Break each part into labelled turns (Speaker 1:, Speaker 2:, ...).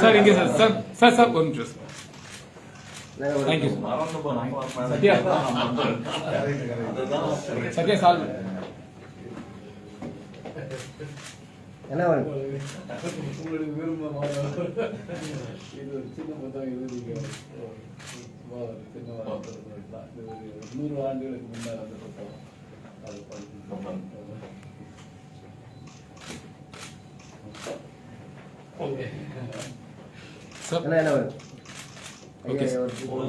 Speaker 1: Sir இங்கே sir. Sir sir sir ஒரு நிமிஷம் தேங்க்யூ சத்யா. சத்யா
Speaker 2: ஒரு நூறு ஆண்டுகளுக்கு முன்னால் அந்த புத்தகம் அது
Speaker 3: என்ன என்ன ஐயா,
Speaker 1: sir.
Speaker 3: ஒரு-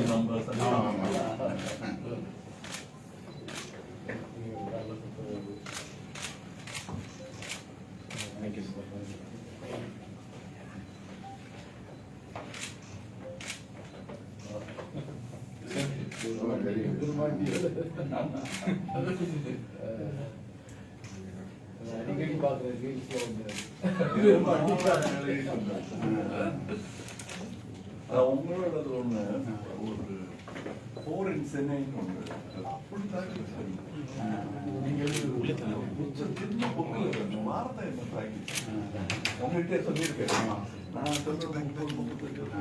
Speaker 1: தேங்க்யூ சார்
Speaker 2: அடிக்கடி பார்க்குற ரீல்ஸ்ல வந்து
Speaker 4: உங்களோடது ஒண்ணு. ஒரு சென்னைன்னு ஒண்ணு. நீங்க பொங்கல் வார்த்தை என்ன தாக்கி உங்ககிட்ட சொல்லியிருக்கேன் நான் முப்பத்தெட்டு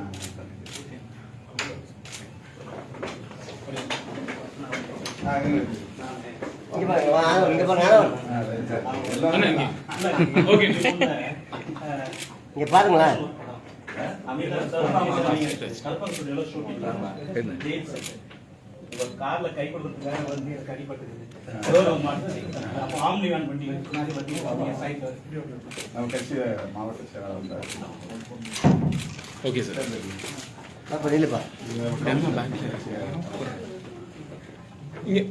Speaker 3: இங்க பாருங்க, வா, ஆனவன், இங்க பாருங்களேன்
Speaker 5: கார்ல கை கொடுக்கறதுக்காக வந்து எனக்கு மாட்டுச்சு. அப்போ ஆம்னி வேன் பண்ணி முன்னாடி பார்த்தீங்கன்னா சைட்ல
Speaker 4: நம்ம கட்சி மாவட்ட செயலாளர்
Speaker 1: ஓகே சார்
Speaker 3: அப்ப நில்லுப்பா.
Speaker 1: இங்கே.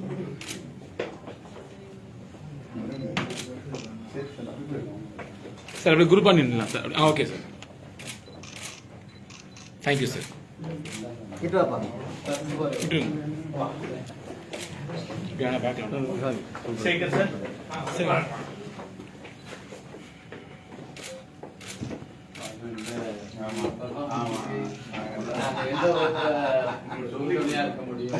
Speaker 1: சார் அப்படியே குரூப்பாக நின்றுலாம் sir ah okay sir
Speaker 3: thank you
Speaker 1: sir கிட்ட
Speaker 5: சேகர் சார்
Speaker 1: சார்
Speaker 2: நாங்க எந்த விதத்துல உறுதுணையா இருக்க முடியுமோ